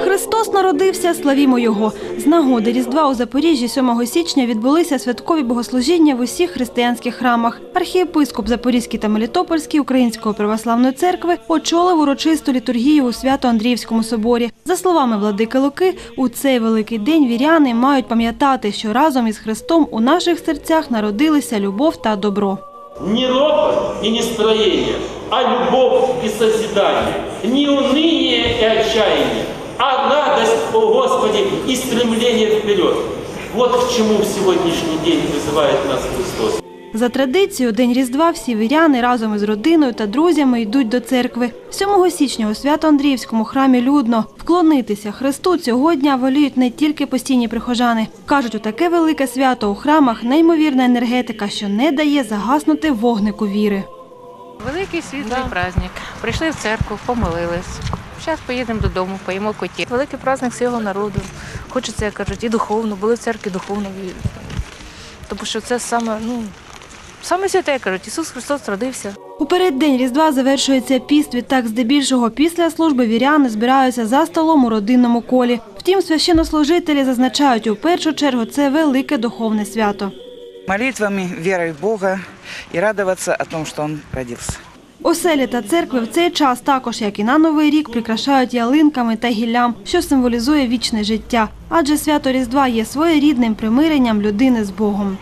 Христос народився, славімо Його. З нагоди Різдва у Запоріжжі 7 січня відбулися святкові богослужіння в усіх християнських храмах. Архієпископ Запорізький та Мелітопольський Української православної церкви очолив урочисту літургію у Свято-Андріївському соборі. За словами владики Луки, у цей великий день віряни мають пам'ятати, що разом із Христом у наших серцях народилися любов та добро. Не ропот и не строение, а любовь и созидание. Не уныние и отчаяние, а радость, о Господи, и стремление вперед. Вот к чему в сегодняшний день призывает нас Христос. За традицією, День Різдва всі віряни разом із родиною та друзями йдуть до церкви. 7 січня у Свято-Андріївському храмі людно. Вклонитися Христу цього дня воліють не тільки постійні прихожани. Кажуть, у таке велике свято у храмах неймовірна енергетика, що не дає загаснути вогнику віри. Великий світлий праздник. Прийшли в церкву, помолились. Зараз поїдемо додому, поїмо коті. Великий праздник всього народу. Хочеться, як кажуть, і духовно, були в церкві духовно. Тому що це саме, ну, саме святе, кажуть, Ісус Христос родився. У переддень Різдва завершується піст. Відтак, здебільшого, після служби віряни збираються за столом у родинному колі. Втім, священнослужителі зазначають, у першу чергу це велике духовне свято. молитвами, верой в Бога и радоваться о том, что Он родился. Оселі та церкви в цей час також, як і на Новий рік, прикрашають ялинками та гіллям, що символізує вічне життя. Адже свято Різдва є своєрідним примиренням людини з Богом.